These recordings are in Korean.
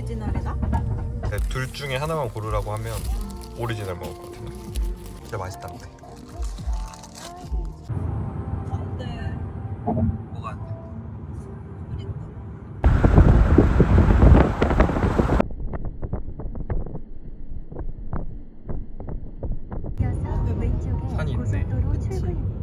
오리지널이다? 네, 둘 중에 하나만 고르라고 하면 오리지널 먹을 것 같아. 진짜 맛있다 근데. 안돼. 뭐가 안 돼? 이어서 왼쪽에 산이 있네.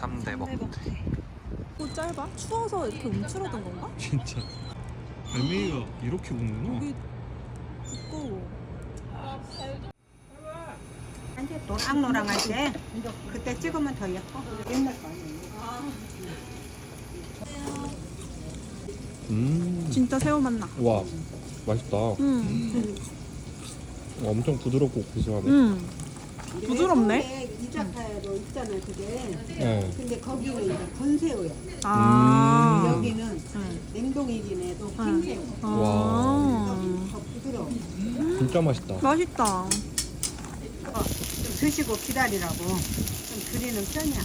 3대 먹대. 코 짧아? 추워서 이렇게 움츠러든 건가? 진짜. 갈매기가 이렇게 먹는구나. 여기 두꺼워. 노랑노랑 할 때 그때 찍으면 더 예뻐. 옛날 거 아니에요. 음. 진짜 새우 맛 나. 와 맛있다. 음. 엄청 부드럽고 고소하네. 음. 부드럽네. 이자카야로 있잖아요, 그게. 네. 근데 거기는 이제 건새우야. 아. 여기는 응. 냉동이긴 해도 흰새우. 아. 더 부드러워. 진짜 맛있다. 맛있다. 어, 좀 드시고 기다리라고 좀 드리는 편이야.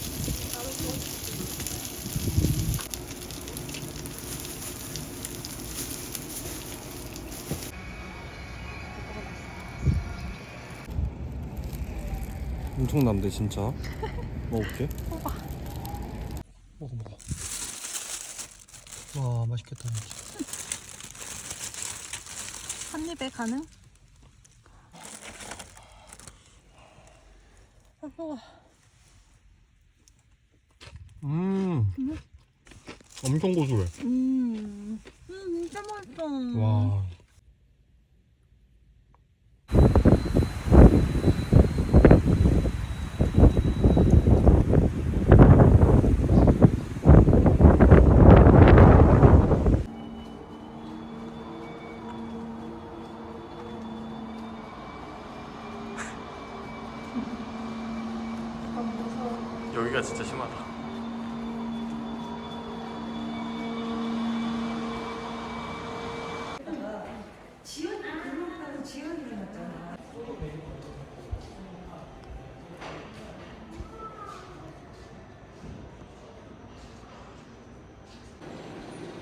엄청난데 진짜. 먹을게. 먹어 먹어. 와 맛있겠다. 한 입에 가능? 어, 음. 엄청 고소해. 음. 음, 진짜 맛있어. 와.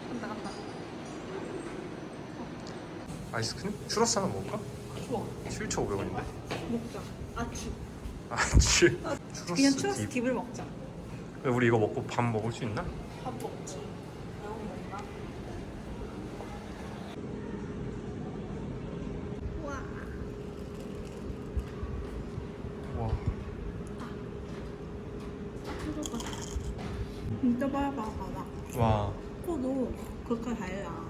간다, 간다. 아이스크림? 추러스 하나 먹을까? 좋아. 7,500원인데? 먹자. 아추. 아, 치. 추러스 그냥 추러스 딥. 딥을 먹자. 우리 이거 먹고 밥 먹을 수 있나? 밥 먹지. 매운 건가? 와. 진짜 빨갛다. 와. 코도 그렇게 달라.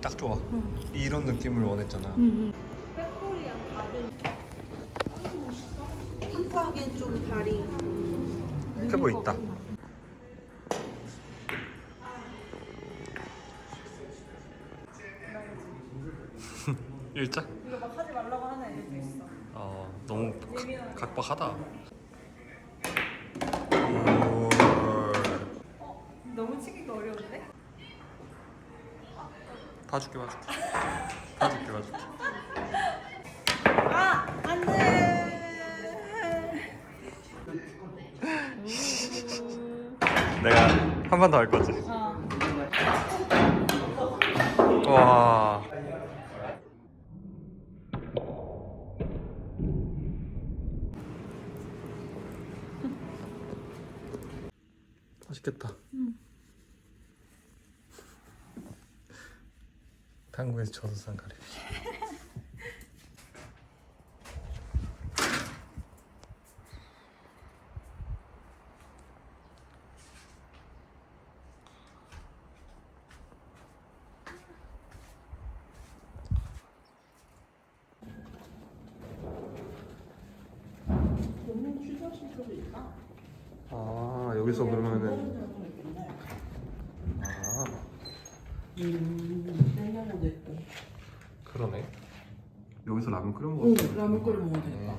딱 좋아. 응. 이런 느낌을 원했잖아. 응. 다른. 한국엔 좀 다리. 캐보 있다. 일자? 이거 막 하지 말라고 하는 애들도 있어. 어, 너무. 각, 각박하다. 너무 치기가 어려운데? 봐줄게 봐줄게. 봐줄게 봐줄게. 아! 안 돼! 내가 한 번 더 할 거지. 어. 와. 맛있겠다. 한국에서 저도 산 가리비. 아, 여기서 그러면은 아. 아. 음. 그러네. 여기서 라면 끓여 먹을 수 라면 끓여 먹어도 되겠다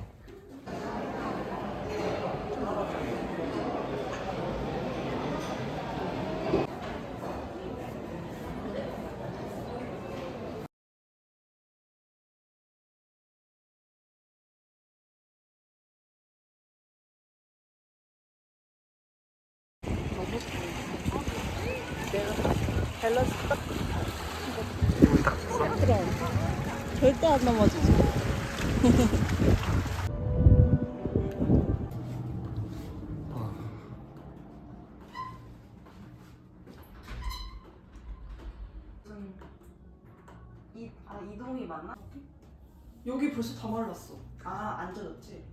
절대 안 넘어지지. 이, 아 이동이 맞나? 여기 벌써 다 말랐어. 아 안 젖었지?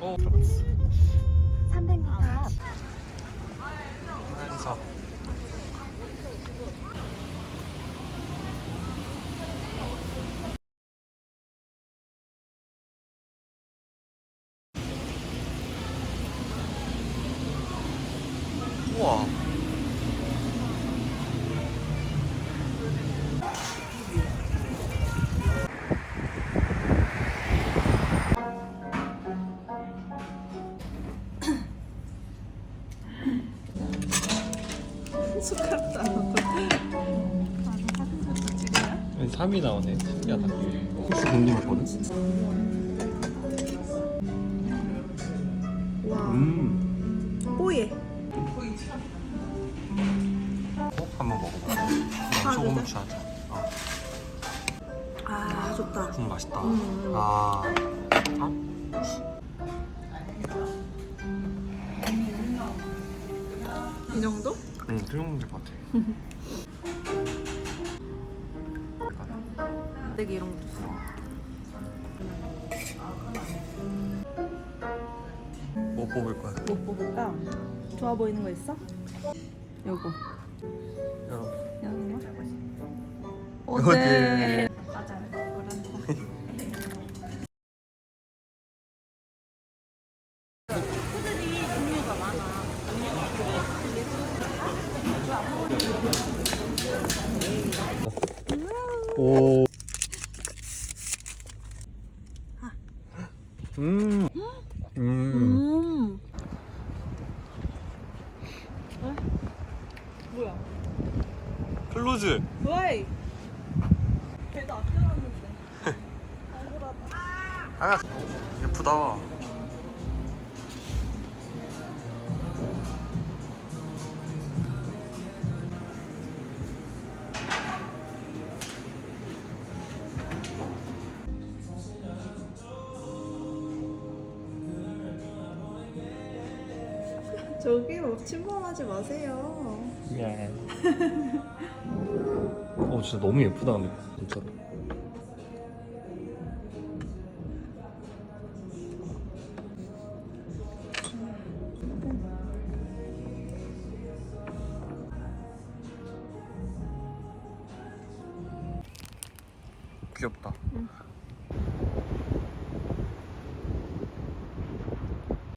어 들어갔어 300m 앞 한서 3이 나오네 신기하다 혹시 궁금했거든? 와, 음 뽀얘. 꼭 한번 먹어봐 아, 소금 그래? 취하자 어, 아, 좋다. 맛있다 음. 아 어? 이 정도? 응, 그 정도 될것 같아 되게 이런 거 줬어. 뭐 뽑을 거야? 뭐 뽑을까? 좋아 보이는 거 있어? 요거. 여러분 요거? 어제 오. 음. 음. 음. 어? 뭐야? 클로즈. 왜? 걔도 아껴놨는데. 억울하다. 아, 예쁘다. 저기요, 침범하지 마세요. 미안. 어, 진짜 너무 예쁘다, 근데 진짜로. 귀엽다.